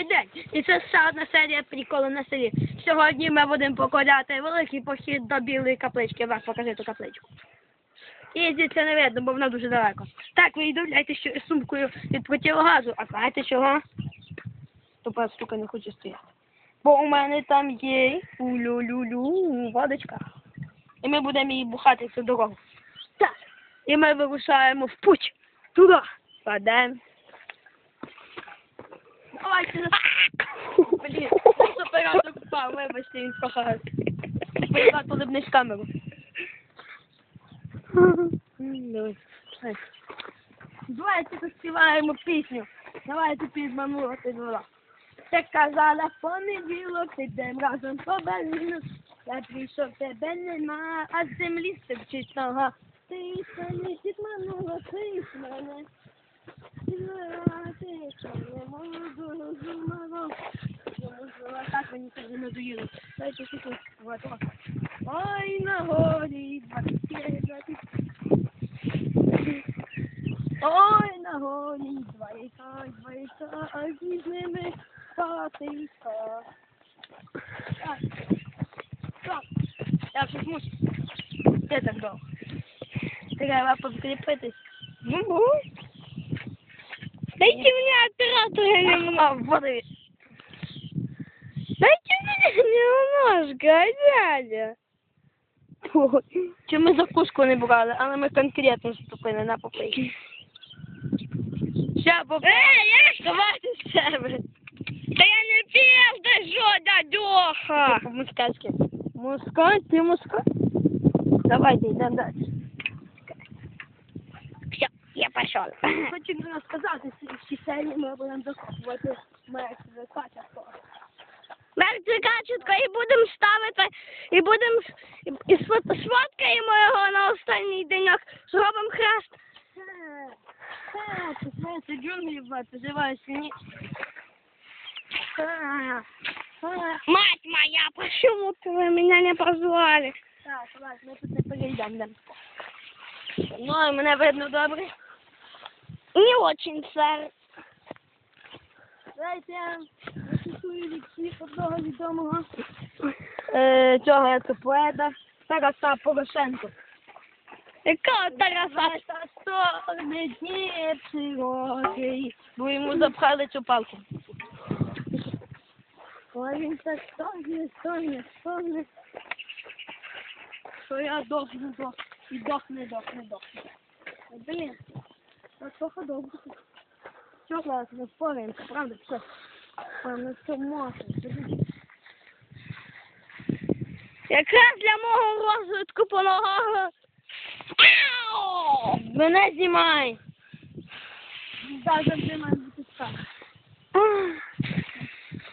Добрий день! І це ще одна серія приколу на селі. Сьогодні ми будемо покладати великий похід до білої каплички. Вас покажи ту капличку. І звідси не видно, бо вона дуже далеко. Так, ви йдуляйте що сумкою від противогазу. А знаєте чого? Тупа штука не хоче стояти. Бо у мене там є улю-лю-лю водочка. І ми будемо її бухати всю дорогу. Так. І ми вирушаємо в путь. Туди. Падаємо. Давайте. Блін, оператор впав, вибачте, він похагав. Оператор не з камеру. Давай. Давай. Давайте заспіваємо пісню. Давайте підманула ти. Ти казала в понеділок, підем разом по Берліну. Я прийшов, тебе нема, а з землі стирчить нога. Ти мене підманула, ти мене. Так, мені це вже надоїло. Дайте тут, вот. Ой, на горі, двадцять, двадцять. Ой, на горі, двоєка, двоєка, а з ними патика. Так, так, я щось мушу. Де так довго? Треба подкріпитись. Ну, Дайте мне оператора немного. води. Дайте мне немножко, дядя. Чи ми закуску не брали, але ми конкретно вступили на попитки. Ще попитки. Эй, я Давайте з себе. Да я не пил, да что, дядюха? По-мускацьки. Мускать, ти мускать? Давайте, йдемо далі. Пошел. Хочу розказати, що в цій серії ми будемо закопувати качество. Мертві качетко і будемо ставити, і будемо, і, сфоткаємо його на останній деньок, зробимо хрест. Це, це, це, це джунглі, бать, називаються ні. Мать моя, почему ты вы меня не позвали? Так, ладно, ми тут не перейдемо. Ну, і мене видно добре. Не очень, сэр. Дайте я зацитую вірші одного відомого е, цього то поета Тараса Порошенко. Какого Тараса? Та сторони широкий, бо йому запхали цю палку. Ой, він так стогне, стогне, стогне, що я дохну, дохну, і дохне, дохне, дохне. Блін, так трохи довго. Все, класно, споримося, правда, все. Певно, все можна. Якраз для мого розвитку полового. Ау! Мене знімай. Так, завжди має бути так.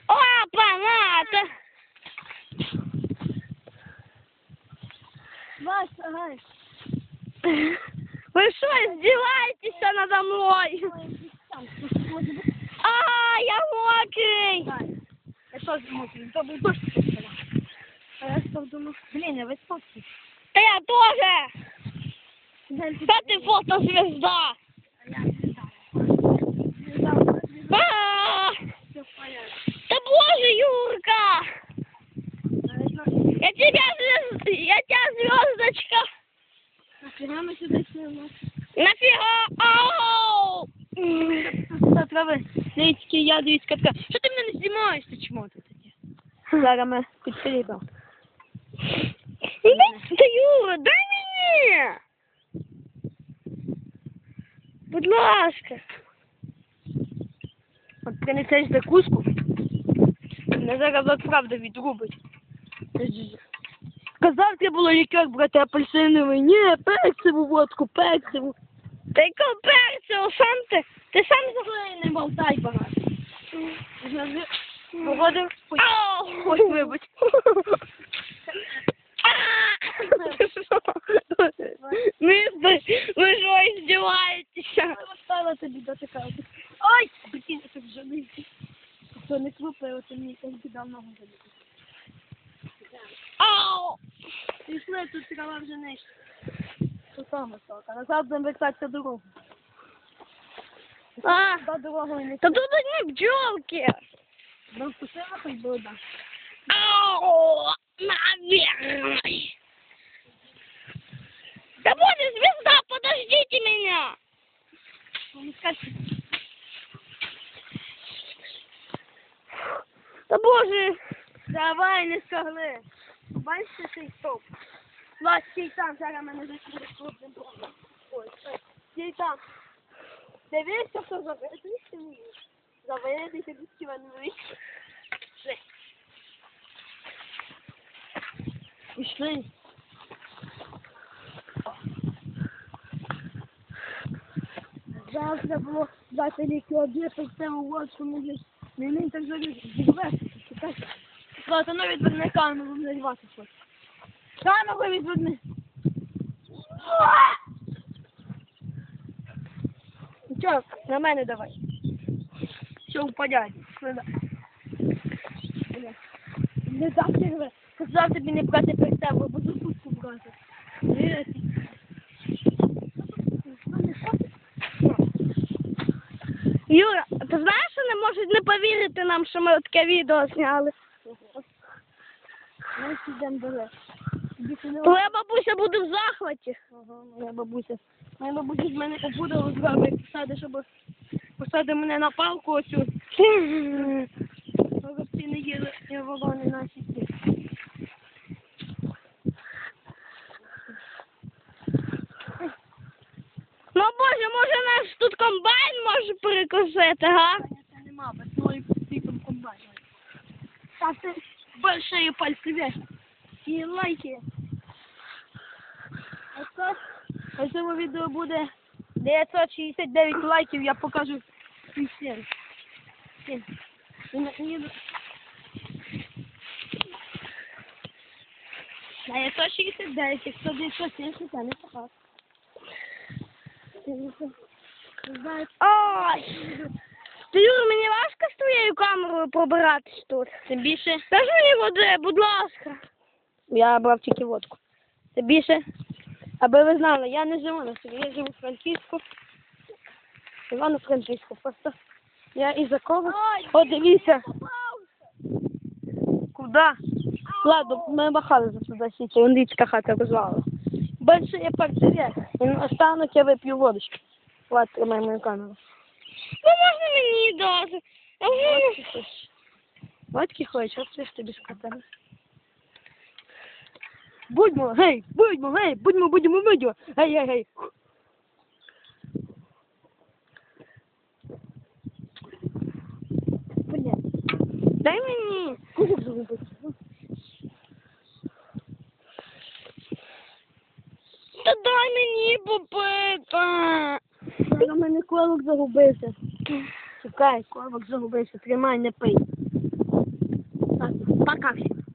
Опа, на, Вася, гай. Вы что, издеваетесь надо мной? А, я мокрый! Я тоже мокрый, то был дождь. А я стал думать, блин, я выспался. Да я тоже! Да ты фотозвезда! А а! Да боже, Юрка! А я тебя, я тебя звездочка! Нахрена сюда сіли? Нафига? Ау! Трави. Дивіться, я дивіться катка. Що ти мене не знімаєш, ти чмо ти таке? Зараз ми підпиліпав. Да, Юра, дай мне. Будь ласка. От принесеш закуску, мене зараз правда відрубить. Казав, було лікер брати апельсиновий. Ні, перцеву водку, перцеву. Та якого перцю, сам ти? Ти сам за... Не болтай багато. Погодив? Ой, ой, вибач. Мистер, ви що, издеваетесь? Поставила тобі дотикати. Ой, блін, я так жалію. Хто не крупив, то мені так дав ногу залити. Ау! Пішли, тут трава вже нижче. Тут там висока. Назад будемо вертатися дорогу. А, Та дорогою не та тут одні бджолки. Нам вкусила хоч би одна. Ау, наверное. Да будет звезда, подождите меня. Ну. Да боже, Давай, не скагли. Бачите цей стоп? Влад, стій там, зараз мене закрили хлопцем просто. Ой, ой, стій там. Дивися, хто заведеться мені. Заведеться, мене вийшли. Пішли. Завтра було дати ліки об'єкти, це у вас, що мені так завезти. Злата, ну відверни камеру, не звати щось. Камеру відверни. Нічого, на мене давай. Що впадять. Не завтра тебе. Сказав тобі не брати при себе, бо запуску брати. Ні, ти- Юра, ти знаєш, що не можуть не повірити нам, що ми таке відео зняли? Ми йдемо до. Твоя бабуся буде в захваті. Ага, моя бабуся. Моя бабуся з мене побудова зробить, посади, щоб посади мене на палку оцю. Всі не їли і наші. Ну боже, може наш тут комбайн може перекусити, га? Ставте большие пальцы вверх. І лайки. А на цьому відео буде 969 лайків, я покажу всім. Всім. І на- і на- 969, якщо 970, це не. Знаєш, Ой! Юра, мені важко з твоєю камерою пробиратись тут. Тим більше Дай мені води, будь ласка. я брав тільки водку. Тим більше, аби ви знали, я не живу на селі, я живу в Франківську. Івано-Франківську. Просто я із такого. О, дивіться. Куди? Ладно, ми махали за сюди сіті, індичка хата розвалила. Більше є портрет. І наостанок я вип'ю водочки. Влад, тримай мою камеру. Можна мені не- Водки хочеш, от це ж тобі сказати. Будьмо, гей, будьмо, гей, будьмо, будьмо, будьмо, гей, гей, гей. Дай мені. куди б зробити? Та дай мені попити. На мене колок загубився. Чекай, колок загубився, тримай, не пий. Так, пока всім.